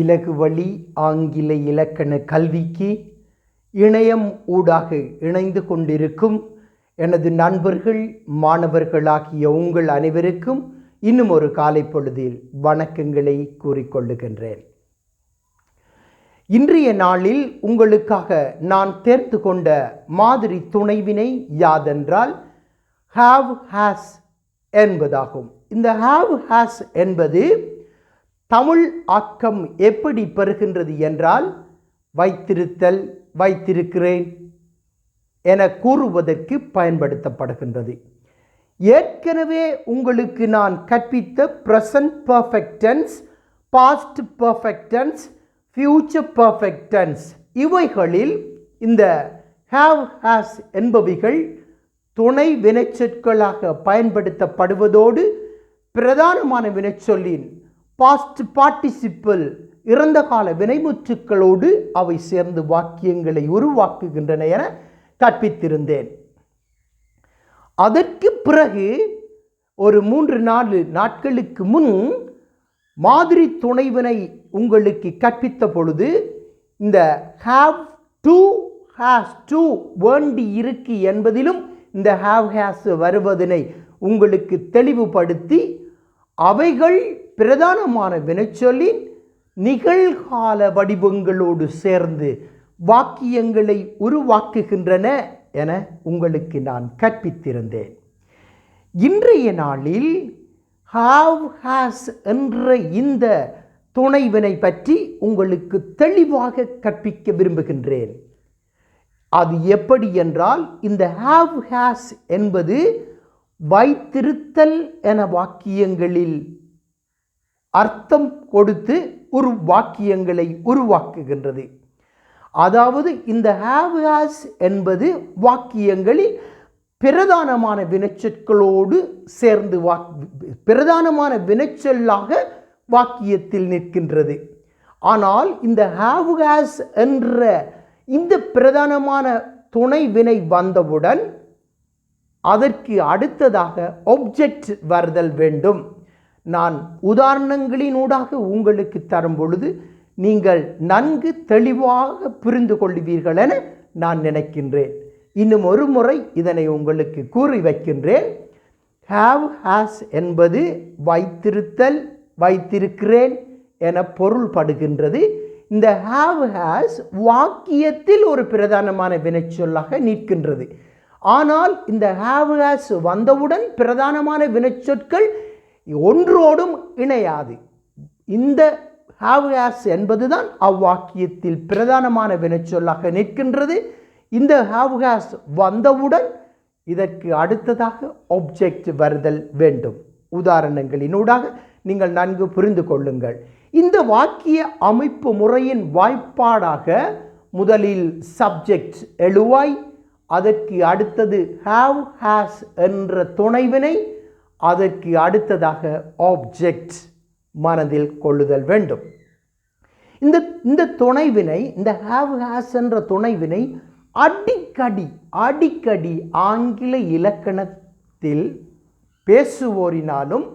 இலகு வழி ஆங்கில இலக்கண கல்விக்கு இணையம் ஊடாக இணைந்து கொண்டிருக்கும் எனது நண்பர்கள் மாணவர்களாகிய உங்கள் அனைவருக்கும் இன்னும் ஒரு காலை பொழுதில் வணக்கங்களை கூறிக்கொள்ளுகின்றேன். இன்றைய நாளில் உங்களுக்காக நான் தேர்ந்து கொண்ட மாதிரி துணைவினை யாதென்றால் ஹாவ் ஹாஸ் என்பதாகும். இந்த ஹாவ் ஹாஸ் என்பது தமிழ் ஆக்கம் எப்படி பெறுகின்றது என்றால் வைத்திருத்தல் வைத்திருக்கிறேன் என கூறுவதற்கு பயன்படுத்தப்படுகின்றது. ஏற்கனவே உங்களுக்கு நான் கற்பித்த present perfect tense past perfect tense tense future இவைகளில் இந்த ஹாவ் ஹாஸ் என்பவைகள் துணை வினைச்சொற்களாக பயன்படுத்தப்படுவதோடு பிரதானமான வினைச்சொல்லின் பாஸ்ட் பார்ட்டிசிப்பல் இறந்த கால வினைமுற்றுக்களோடு அவை சேர்ந்து வாக்கியங்களை உருவாக்குகின்றன என கற்பித்திருந்தேன். அதற்கு பிறகு ஒரு மூன்று நாலு நாட்களுக்கு முன் மாதிரி துணைவினை உங்களுக்கு கற்பித்த பொழுது இந்த ஹாவ் டு ஹாஸ் டு வேண்டி இருக்கு என்பதிலும் இந்த ஹாவ் ஹேஸ் வருவதனை உங்களுக்கு தெளிவுபடுத்தி அவைகள் பிரதானமான வினைச்சொல்லின் நிகழ்கால வடிவங்களோடு சேர்ந்து வாக்கியங்களை உருவாக்குகின்றன என உங்களுக்கு நான் கற்பித்திருந்தேன். இன்றைய நாளில் ஹாவ் ஹாஸ் என்ற இந்த துணைவினை பற்றி உங்களுக்கு தெளிவாக கற்பிக்க விரும்புகின்றேன். அது எப்படி என்றால் இந்த ஹாவ் ஹாஸ் என்பது வைத்திருத்தல் என வாக்கியங்களில் அர்த்தம் கொடுத்து ஒரு வாக்கியங்களை உருவாக்குகின்றது. அதாவது இந்த ஹாவ் ஹாஸ் என்பது வாக்கியங்களில் பிரதானமான வினைச்சொற்களோடு சேர்ந்து வாக் பிரதானமான வினைச்சொல்லாக வாக்கியத்தில் நிற்கின்றது. ஆனால் இந்த ஹாவ் ஹாஸ் என்ற இந்த பிரதானமான துணை வினை வந்தவுடன் அதற்கு அடுத்ததாக ஒப்ஜெக்ட் வருதல் வேண்டும். நான் உதாரணங்களினூடாக உங்களுக்கு தரும் பொழுது நீங்கள் நன்கு தெளிவாக புரிந்து கொள்வீர்கள் என நான் நினைக்கின்றேன். இன்னும் ஒரு முறை இதனை உங்களுக்கு கூறி வைக்கின்றேன். ஹாவ் ஹாஸ் என்பது வைத்திருத்தல் வைத்திருக்கிறேன் என பொருள்படுகின்றது. இந்த ஹாவ் ஹாஸ் வாக்கியத்தில் ஒரு பிரதானமான வினைச்சொல்லாக நிற்கின்றது. ஆனால் இந்த ஹாவ் ஹாஸ் வந்தவுடன் பிரதானமான வினைச்சொற்கள் ஒன்றோடும் இணையாது. இந்த ஹாவ் என்பது என்பதுதான் அவ்வாக்கியத்தில் பிரதானமான வினைச்சொல்லாக நிற்கின்றது. இந்த ஹாவ் ஹேஸ் வந்தவுடன் இதற்கு அடுத்ததாக ஆப்ஜெக்ட் வருதல் வேண்டும். உதாரணங்களினூடாக நீங்கள் நன்கு புரிந்து கொள்ளுங்கள். இந்த வாக்கிய அமைப்பு முறையின் வாய்ப்பாடாக முதலில் சப்ஜெக்ட் எழுவாய் அதற்கு அடுத்தது ஹாவ் ஹாஸ் என்ற துணைவினை அதற்கு அடுத்ததாக ஆப்ஜெக்ட் மனதில் கொள்ளுதல் வேண்டும். இந்த இந்த துணைவினை இந்த ஹாவ் ஹாஸ் என்ற துணைவினை அடிக்கடி அடிக்கடி ஆங்கில இலக்கணத்தில் பேசுவோரினாலும்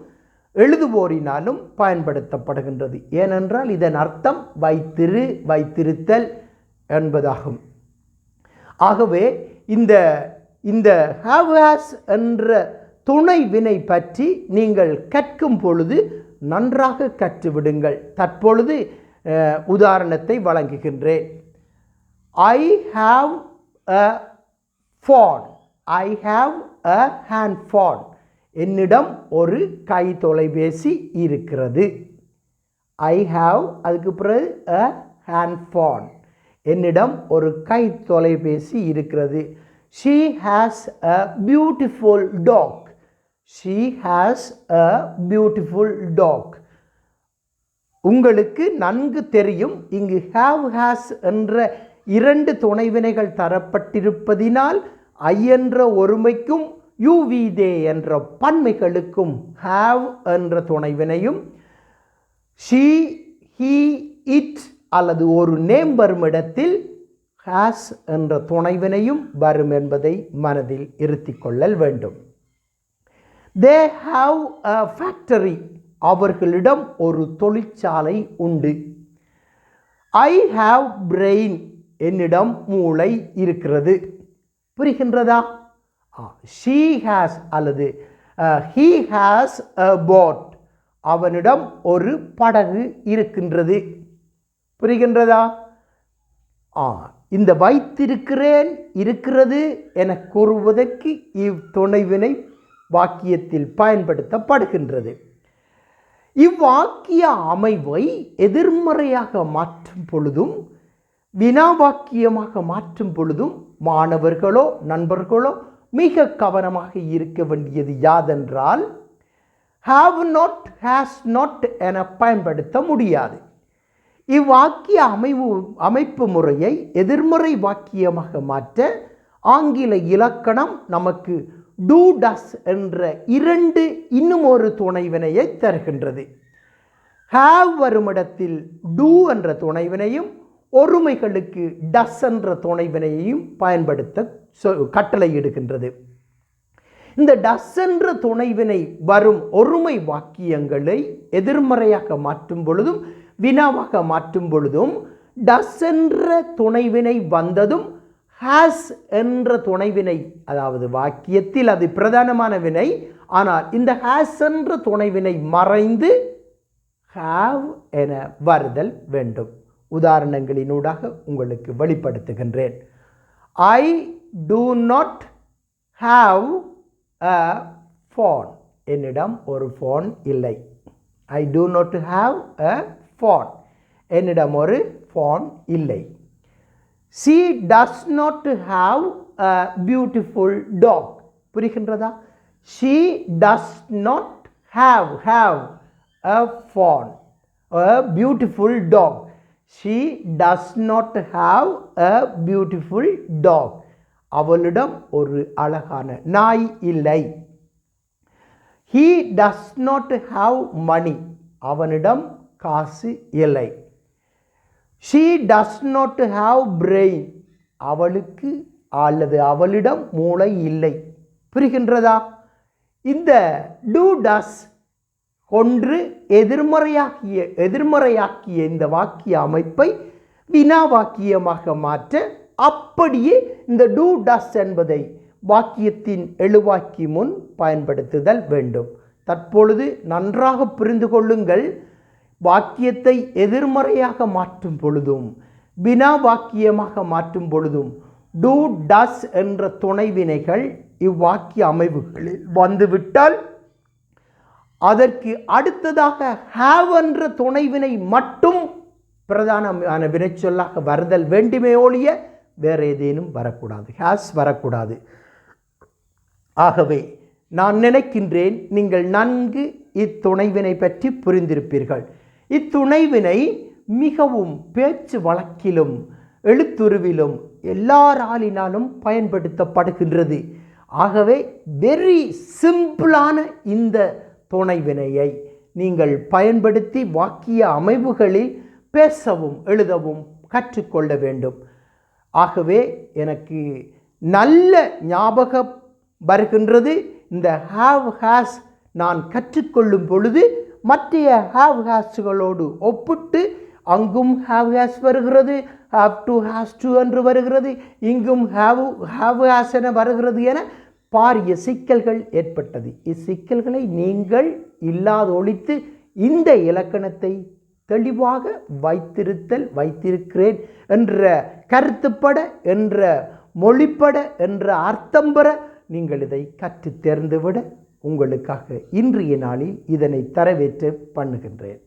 எழுதுவோரினாலும் பயன்படுத்தப்படுகின்றது. ஏனென்றால் இதன் அர்த்தம் வைத்திரு வைத்திருத்தல் என்பதாகும். ஆகவே இந்த இந்த ஹாவ் ஹாஸ் என்ற துணை வினை பற்றி நீங்கள் கற்கும் பொழுது நன்றாக கற்றுவிடுங்கள். தற்பொழுது உதாரணத்தை வழங்குகின்றேன். I have a fan I have a hand fan என்னிடம் ஒரு கை தொலைபேசி இருக்கிறது. ஐ ஹாவ் அதுக்கு பிறகு அ ஹேண்ட் ஃபான் என்னிடம் ஒரு கை தொலைபேசி இருக்கிறது. She has a beautiful dog she has a beautiful dog உங்களுக்கு நன்கு தெரியும் இங்கு ஹாவ் ஹாஸ் என்ற இரண்டு துணைவினைகள் தரப்பட்டிருப்பதினால் ஐ என்ற ஒருமைக்கும் யூ வி தே என்ற பன்மைகளுக்கும் ஹாவ் என்ற துணைவினையும் ஷீ ஹீ இட் அல்லது ஒரு நேம் வரும் இடத்தில் ஹாஸ் என்ற துணைவினையும் வரும் என்பதை மனதில் இருத்திக்கொள்ளல் வேண்டும். தே ஹாவ் அ ஃபேக்டரி அவர்களிடம் ஒரு தொழிற்சாலை உண்டு. ஐ ஹாவ் பிரெயின் என்னிடம் மூளை இருக்கிறது. புரிகின்றதா? ஷீ ஹாஸ் அல்லது ஹீ ஹாஸ் அ போட் அவனிடம் ஒரு படகு இருக்கின்றது. புரிகின்றதா? ஆ இந்த வைத்திருக்கிறேன் இருக்கிறது என கூறுவதற்கு இவ்துணைவினை வாக்கியத்தில் பயன்படுத்தப்படுகின்றது. இவ்வாக்கிய அமைவை எதிர்மறையாக மாற்றும் பொழுதும் வினா வாக்கியமாக மாற்றும் பொழுதும் மாணவர்களோ நண்பர்களோ மிக கவனமாக இருக்க வேண்டியது யாதென்றால் ஹாவ் நாட் ஹேஸ் நாட் என பயன்படுத்த முடியாது. இவ்வாக்கிய அமைவு அமைப்பு முறையை எதிர்மறை வாக்கியமாக மாற்ற ஆங்கில இலக்கணம் நமக்கு டூ டஸ் என்ற இரண்டு இன்னும் ஒரு துணைவினையை தருகின்றது. ஹாவ் வருமிடத்தில் டூ என்ற துணைவினையும் ஒருமைகளுக்கு டஸ் என்ற துணைவினையையும் பயன்படுத்த சொ- கட்டளையிடுகின்றது. இந்த டஸ் என்ற துணைவினை வரும் ஒருமை வாக்கியங்களை எதிர்மறையாக மாற்றும் பொழுதும் வினாவாக மாற்றும் பொழுதும் டஸ் என்ற துணைவினை வந்ததும் ஹாஸ் என்ற துணைவினை அதாவது வாக்கியத்தில் அது பிரதானமான வினை ஆனால் இந்த ஹாஸ் என்ற துணைவினை மறைந்து ஹாவ் என வருதல் வேண்டும். உதாரணங்களினூடாக உங்களுக்கு வெளிப்படுத்துகின்றேன். I do not have a phone. என்னிடம் ஒரு ஃபோன் இல்லை. I do not have a phone. என்னிடம் ஒரு ஃபோன் இல்லை. She does not have a beautiful dog புரிகின்றதா? She does not have have a phone a beautiful dog she does not have a beautiful dog அவளிடம் ஒரு அழகான நாய் இல்லை. He does not have money அவனிடம் காசு இல்லை. She does not have brain அவளுக்கு அல்லது அவளிடம் மூளை இல்லை. புரிகின்றதா? இந்த டூ டஸ் ஒன்று எதிர்மறையாக்கிய எதிர்மறையாக்கிய இந்த வாக்கிய அமைப்பை வினா வாக்கியமாக மாற்ற அப்படியே இந்த டூ டஸ் என்பதை வாக்கியத்தின் எழுவாக்கி முன் பயன்படுத்துதல் வேண்டும். தற்பொழுது நன்றாக புரிந்து கொள்ளுங்கள். வாக்கியத்தை எதிர்மறையாக மாற்றும் பொழுதும் வினா வாக்கியமாக மாற்றும் பொழுதும் டூ டஸ் என்ற துணைவினைகள் இவ்வாக்கிய அமைவுகளில் வந்துவிட்டால் அதற்கு அடுத்ததாக ஹாவ் என்ற துணைவினை மட்டும் பிரதானமான வினைச்சொல்லாக வருதல் வேண்டுமே ஒழிய வேறு ஏதேனும் வரக்கூடாது. ஹேஸ் வரக்கூடாது. ஆகவே நான் நினைக்கின்றேன் நீங்கள் நன்கு இத்துணைவினை பற்றி புரிந்திருப்பீர்கள். இத்துணைவினை மிகவும் பேச்சு வழக்கிலும் எழுத்துருவிலும் எல்லாராலினாலும் பயன்படுத்தப்படுகின்றது. ஆகவே வெரி சிம்பிளான இந்த துணைவினையை நீங்கள் பயன்படுத்தி வாக்கிய அமைவுகளில் பேசவும் எழுதவும் கற்றுக்கொள்ள வேண்டும். ஆகவே எனக்கு நல்ல ஞாபகம் வருகின்றது. இந்த ஹாவ் ஹேஸ் நான் கற்றுக்கொள்ளும் பொழுது மற்றைய ஹாவ் ஹேஸ்களோடு ஒப்பிட்டு அங்கும் ஹாவ் ஹேஸ் வருகிறது ஹாவ் டு ஹேஸ் டு என்று வருகிறது இங்கும் ஹாவ் ஹாவ் ஹேஸ் என வருகிறது என பாரிய சிக்கல்கள் ஏற்பட்டது. இச்சிக்கல்களை நீங்கள் இல்லாதொழித்து இந்த இலக்கணத்தை தெளிவாக வைத்திருத்தல் வைத்திருக்கிறேன் என்ற கருத்துப்பட என்ற மொழிப்பட என்ற அர்த்தம் பெற நீங்கள் இதை கற்று தேர்ந்துவிட உங்களுக்காக இன்றைய நாளில் இதனை தரவேற்று பண்ணுகின்றேன்.